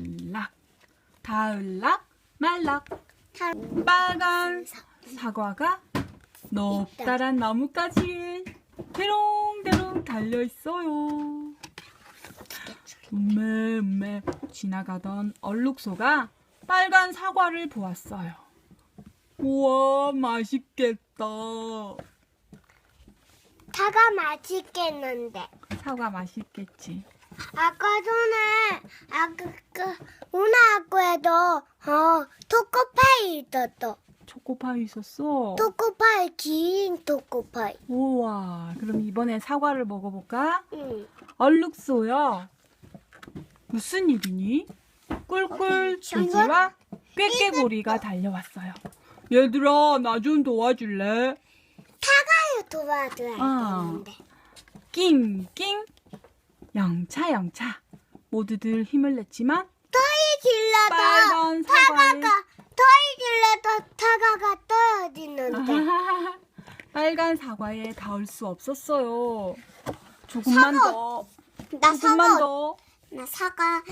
닿을락 닿을락 말락 빨간 사과가 높다란 나뭇가지에 대롱대롱 달려 있어요. 음메 음메 지나가던 얼룩소가 빨간 사과를 보았어요. 우와 맛있겠다. 사과 맛있겠는데. 사과 맛있겠지. 아까 전에 아까 그 오늘 학교에도 어 초코파이 있었어. 초코파이 있었어. 초코파이 긴 초코파이. 우와 그럼 이번에 사과를 먹어볼까? 응. 얼룩소요. 무슨 일이니? 꿀꿀 돼지와 꾀꾀고리가 달려왔어요. 얘들아 나 좀 도와줄래? 사과를 도와줘야 아. 되는데. 낑낑 영차 영차 모두들 힘을 냈지만 길러도 빨간 사과에 사과가 토이 길러도 사과가 떨어지는데. 빨간 사과에 닿을 수 없었어요. 조금만 사과. 더, 나 조금만 사과 더. 나 사과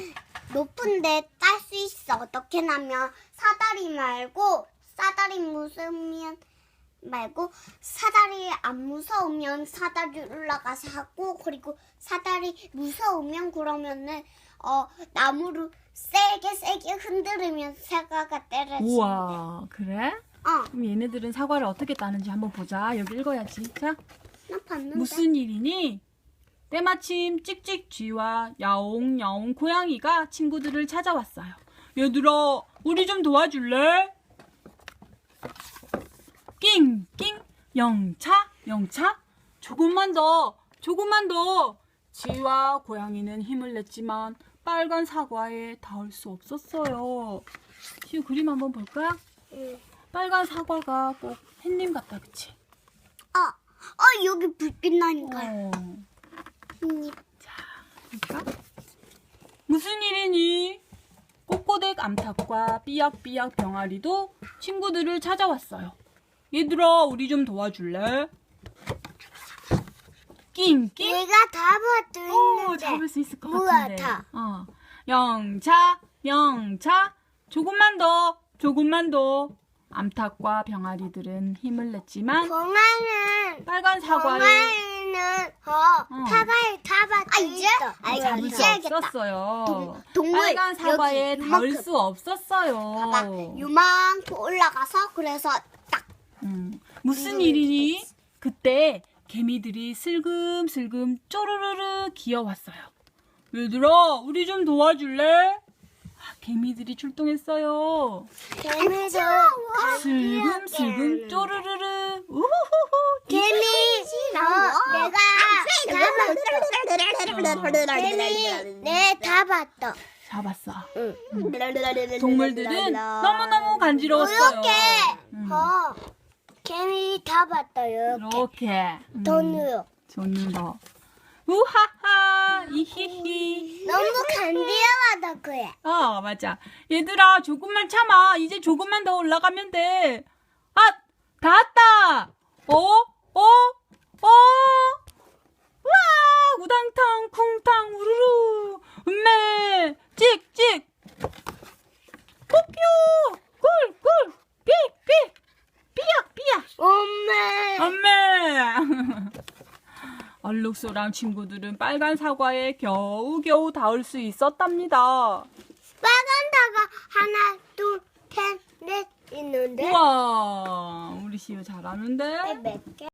높은데 딸 수 있어. 어떻게 하면 사다리 말고 사다리 무서우면 말고 사다리 안 무서우면 사다리 올라가서 하고 그리고 사다리 무서우면 그러면은 어 나무를 세게 세게 흔들으면 사과가 떨어진대. 우와 그래? 어, 그럼 얘네들은 사과를 어떻게 따는지 한번 보자. 여기 읽어야지. 자, 나 봤는데. 무슨 일이니? 때마침 찍찍 쥐와 야옹야옹 고양이가 친구들을 찾아왔어요. 얘들아, 우리 좀 도와줄래? 낑낑 영차 영차 조금만 더 조금만 더 쥐와 고양이는 힘을 냈지만 빨간 사과에 닿을 수 없었어요. 시우 그림 한번 볼까? 응. 빨간 사과가 꼭 햇님 같다, 그치? 어, 어 여기 불빛 나니까. 어. 음, 볼까? 무슨 일이니? 꼬꼬댁 암탉과 삐약삐약 병아리도 친구들을 찾아왔어요. 얘들아, 우리 좀 도와줄래? 낑낑? 다 봐도 오, 있는데. 잡을 수 있을 것 같은데. 다. 어. 영차, 영차, 조금만 더, 조금만 더. 암탉과 병아리들은 힘을 냈지만 동아는 빨간 사과에 동아는 어, 어. 사과에 다 봐도 아, 이제? 아, 잡을 수. 없었어요. 동- 동물, 빨간 사과에 여기 닿을 이만큼. 수 없었어요. 봐봐, 요만큼 올라가서 그래서 딱 음, 무슨 이거 일이니? 그때 개미들이 슬금슬금 쪼르르르 기어왔어요. 얘들아, 우리 좀 도와줄래? 아, 개미들이 출동했어요. 개미도 슬금슬금 쪼르르르. 우후후후. 개미 어, 내가 개미 내다 봤어. 잡았어. 응. 동물들은 너무너무 간지러웠어요. 이렇게 음. 어 개미 다 봤어요. 이렇게 이렇게. 음, 돈으로 거. 우하하, 이히히. 너무 간지러워서 그래. 어, 맞아. 얘들아, 조금만 참아. 이제 조금만 더 올라가면 돼. 아, 다 왔다. 어? 어? 어? 와, 우당탕, 쿵탕, 우르르. 음메, 찍, 찍. 뽀뾰, 꿀, 꿀, 삐, 삐. 삐약, 삐약. 엄마. 엄매! 얼룩소랑 친구들은 빨간 사과에 겨우겨우 닿을 수 있었답니다. 빨간 사과 하나 둘 셋 넷 있는데 우와, 우리 시우 잘하는데? 몇 개?